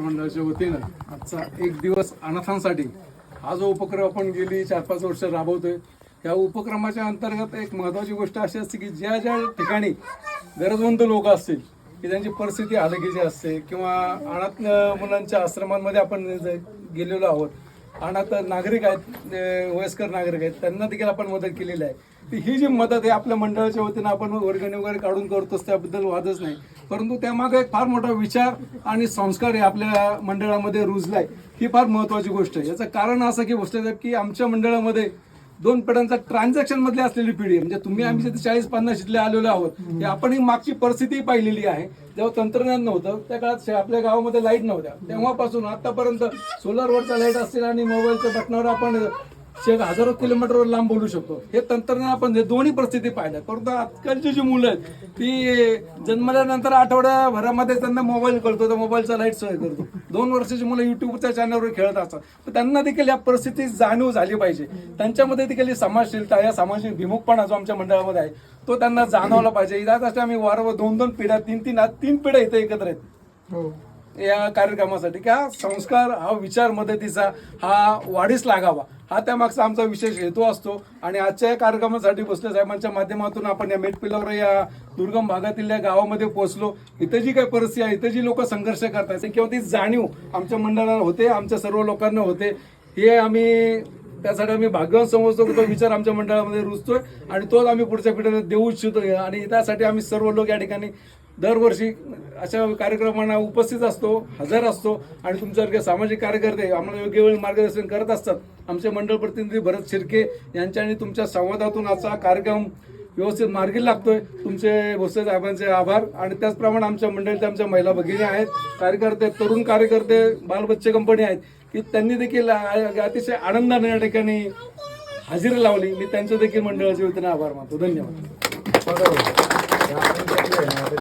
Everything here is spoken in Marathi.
मित्रमंडळाच्या वतीनं आजचा एक दिवस अनाथांसाठी हा जो उपक्रम आपण गेली चार पाच वर्ष राबवतोय या उपक्रमाच्या अंतर्गत एक महत्त्वाची गोष्ट अशी असते की ज्या ज्या ठिकाणी गरजवंत लोक असतील की त्यांची परिस्थिती हलकीची असते किंवा अनाथ मुलांच्या आश्रमांमध्ये आपण गेलेलो आहोत अनाथ नागरिक आहेत वयस्कर नागरिक आहेत त्यांना देखील आपण मदत केलेली आहे. ही जी मदत आहे आपल्या मंडळाच्या वतीनं आपण वर्गणी वगैरे काढून करतोच त्याबद्दल वादच नाही. परंतु त्यामागे एक फार मोठा विचार आणि संस्कार हे आपल्या मंडळामध्ये रुजलाय ही फार महत्वाची गोष्ट आहे. याचं कारण असं की गोष्ट आहे की आमच्या मंडळामध्ये दोन पिढ्यांचा ट्रान्झॅक्शन मधली असलेली पिढी म्हणजे तुम्ही आम्ही जिथे चाळीस पन्नास इथले आलेलो आहोत. हे आपण ही मागची परिस्थिती पाहिलेली आहे. जेव्हा तंत्रज्ञान नव्हतं त्या काळात आपल्या गावामध्ये लाइट नव्हत्या. तेव्हापासून आतापर्यंत सोलरवरचा लाइट असतील आणि मोबाईलच्या बटनावर आपण शे हजारो किलोमीटरवर लांब बोलू शकतो. हे तंत्रज्ञान आपण हे दोन्ही परिस्थिती पाहिल्या परंतु आजकालची जी मुलं आहेत ती जन्मल्यानंतर आठवड्याभरामध्ये त्यांना मोबाईल कळतो तर मोबाईलचा लाइट सोय करतो. दोन वर्षाची मुलं युट्यूबच्या चॅनलवर खेळत असतात. तर त्यांना देखील या परिस्थिती जाणीव झाली पाहिजे. त्यांच्यामध्ये देखील ही समाजशीलता या सामाजिक विमुखपणा जो आमच्या मंडळामध्ये आहे तो त्यांना जाणवला पाहिजे. यासाठी आम्ही वारंवार दोन दोन पिढ्या तीन तीन तीन पिढ्या इथे एकत्र आहेत. हो. या कार्यक्रमासाठी. की हा संस्कार हा विचार मदतीचा हा वाढीस लागावा. हा त्यामागचा आमचा विशेष हेतू असतो. आणि आजच्या या कार्यक्रमासाठी भोसले साहेबांच्या माध्यमातून आपण या मेटपिलावर या दुर्गम भागातील या गावामध्ये पोहोचलो. इथं जी काही परिस्थिती आहे इथं जी लोक संघर्ष करतात किंवा ती जाणीव आमच्या मंडळाला होते आमच्या सर्व लोकांना होते हे आम्ही त्यासाठी आम्ही भाग्यवान समजतो की तो विचार आमच्या मंडळामध्ये रुजतोय. आणि तोच आम्ही पुढच्या पिढीला देऊ इच्छितो. आणि त्यासाठी आम्ही सर्व लोक या ठिकाणी दरवर्षी अशा कार्यक्रमांना उपस्थित असतो हजर असतो आणि तुमच्यासारखे सामाजिक कार्यकर्ते आम्हाला योग्य वेळी मार्गदर्शन करत असतात. आमचे मंडळ प्रतिनिधी भरत शिर्के यांच्या आणि तुमच्या संवादातून आजचा कार्यक्रम व्यवस्थित मार्गी लागतोय. तुमचे भोसले साहेबांचे आभार आणि त्याचप्रमाणे आमच्या मंडळीच्या आमच्या महिला भगिनी आहेत कार्यकर्ते तरुण कार्यकर्ते बालबच्चे कंपनी आहेत की त्यांनी देखील अतिशय आनंदाने या ठिकाणी हजेरी लावली. मी त्यांचं देखील मंडळाच्या वतीने आभार मानतो. धन्यवाद.